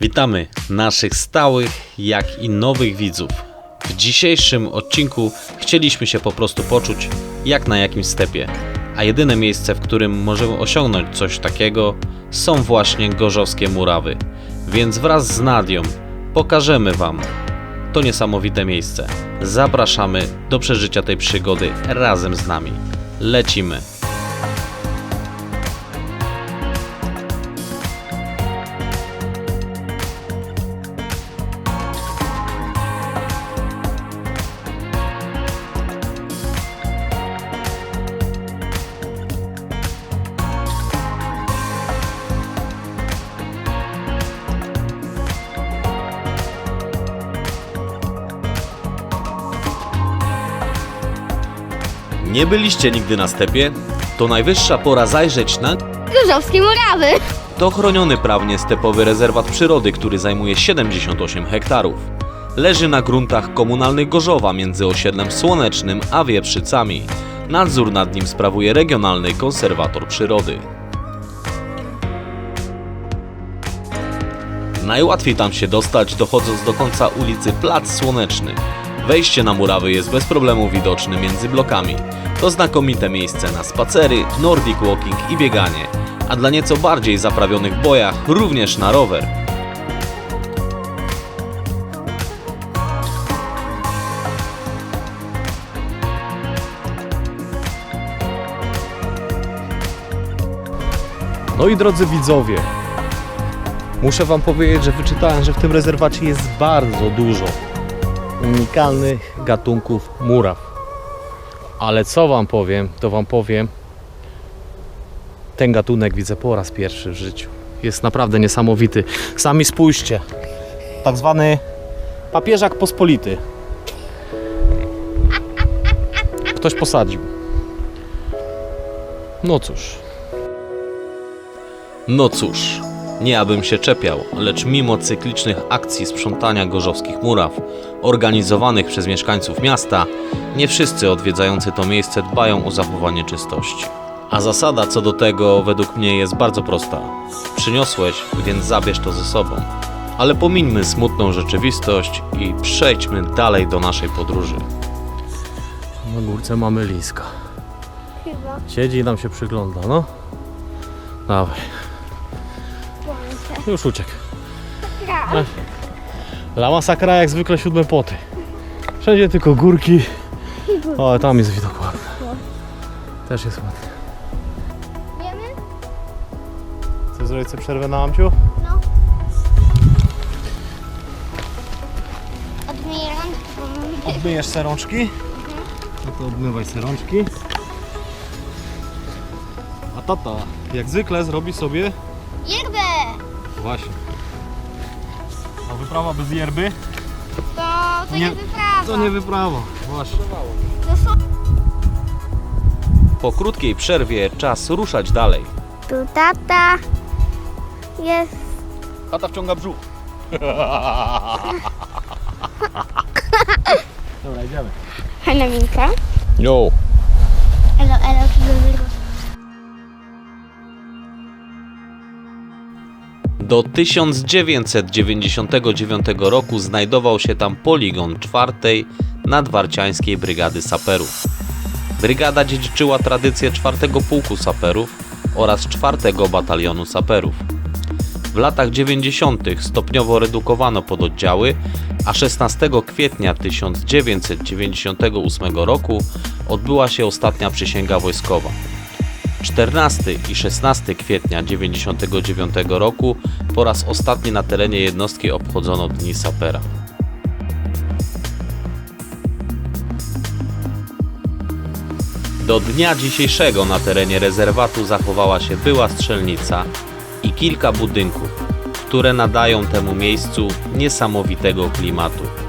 Witamy naszych stałych, jak i nowych widzów. W dzisiejszym odcinku chcieliśmy się po prostu poczuć jak na jakimś stepie, a jedyne miejsce, w którym możemy osiągnąć coś takiego, są właśnie Gorzowskie Murawy. Więc wraz z Nadią pokażemy Wam to niesamowite miejsce. Zapraszamy do przeżycia tej przygody razem z nami. Lecimy! Nie byliście nigdy na stepie? To najwyższa pora zajrzeć na Gorzowskie Murawy. To chroniony prawnie stepowy rezerwat przyrody, który zajmuje 78 hektarów. Leży na gruntach komunalnych Gorzowa między osiedlem Słonecznym a Wieprzycami. Nadzór nad nim sprawuje Regionalny Konserwator Przyrody. Najłatwiej tam się dostać dochodząc do końca ulicy Plac Słoneczny. Wejście na murawy jest bez problemu widoczne między blokami. To znakomite miejsce na spacery, nordic walking i bieganie, a dla nieco bardziej zaprawionych bojach również na rower. No i drodzy widzowie, muszę Wam powiedzieć, że wyczytałem, że w tym rezerwacie jest bardzo dużo unikalnych gatunków muraw. Ale co Wam powiem, to Wam powiem, ten gatunek widzę po raz pierwszy w życiu. Jest naprawdę niesamowity. Sami spójrzcie. Tak zwany papieżak pospolity. Ktoś posadził. No cóż, No cóż, nie abym się czepiał, lecz mimo cyklicznych akcji sprzątania gorzowskich muraw, organizowanych przez mieszkańców miasta, nie wszyscy odwiedzający to miejsce dbają o zachowanie czystości. A zasada co do tego według mnie jest bardzo prosta. Przyniosłeś, więc zabierz to ze sobą. Ale pomińmy smutną rzeczywistość i przejdźmy dalej do naszej podróży. na górce mamy liska. Chyba. Siedzi i nam się przygląda, no. Dawaj, już uciekł. Ja. La masakra jak zwykle siódme poty. Wszędzie tylko górki. O, tam jest widok ładny. Też jest ładny. Wiemy? Chcesz zrobić sobie przerwę na amciu? No. Odmieram. Odmyjesz se rączki? No to odmywaj se rączki. A tata, jak zwykle zrobi sobie Yerbę! Właśnie. A wyprawa bez yerby? To, to Nie- nie, wyprawa. To nie wyprawa. Właśnie. To są... Po krótkiej przerwie czas ruszać dalej. Tu tata jest. Tata wciąga brzuch. Dobra, idziemy. Fajna minka. Yo. Elo, elo, Do 1999 roku znajdował się tam poligon czwartej nadwarciańskiej Brygady Saperów. Brygada dziedziczyła tradycję czwartego Pułku Saperów oraz czwartego Batalionu Saperów. W latach 90. stopniowo redukowano pododdziały, a 16 kwietnia 1998 roku odbyła się ostatnia przysięga wojskowa. 14 i 16 kwietnia 1999 roku po raz ostatni na terenie jednostki obchodzono Dni Sapera. Do dnia dzisiejszego na terenie rezerwatu zachowała się była strzelnica i kilka budynków, które nadają temu miejscu niesamowitego klimatu.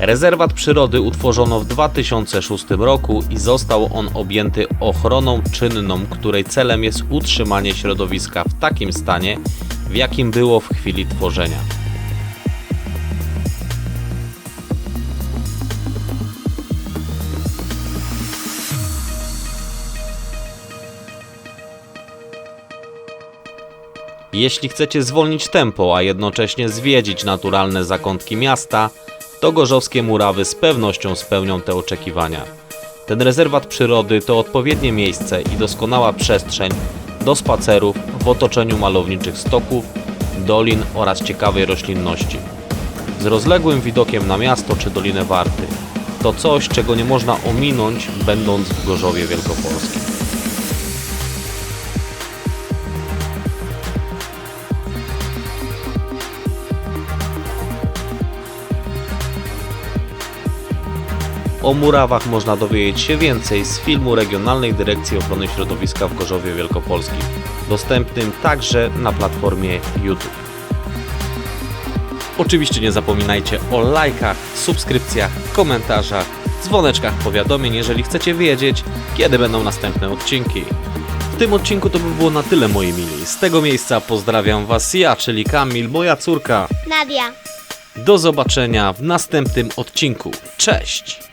Rezerwat przyrody utworzono w 2006 roku i został on objęty ochroną czynną, której celem jest utrzymanie środowiska w takim stanie, w jakim było w chwili tworzenia. Jeśli chcecie zwolnić tempo, a jednocześnie zwiedzić naturalne zakątki miasta, to gorzowskie murawy z pewnością spełnią te oczekiwania. Ten rezerwat przyrody to odpowiednie miejsce i doskonała przestrzeń do spacerów w otoczeniu malowniczych stoków, dolin oraz ciekawej roślinności. Z rozległym widokiem na miasto czy Dolinę Warty. To coś, czego nie można ominąć, będąc w Gorzowie Wielkopolskim. O murawach można dowiedzieć się więcej z filmu Regionalnej Dyrekcji Ochrony Środowiska w Gorzowie Wielkopolskim, dostępnym także na platformie YouTube. Oczywiście nie zapominajcie o lajkach, subskrypcjach, komentarzach, dzwoneczkach powiadomień, jeżeli chcecie wiedzieć, kiedy będą następne odcinki. W tym odcinku to by było na tyle, moi mili. Z tego miejsca pozdrawiam Was ja, czyli Kamil, moja córka. Nadia. Do zobaczenia w następnym odcinku. Cześć!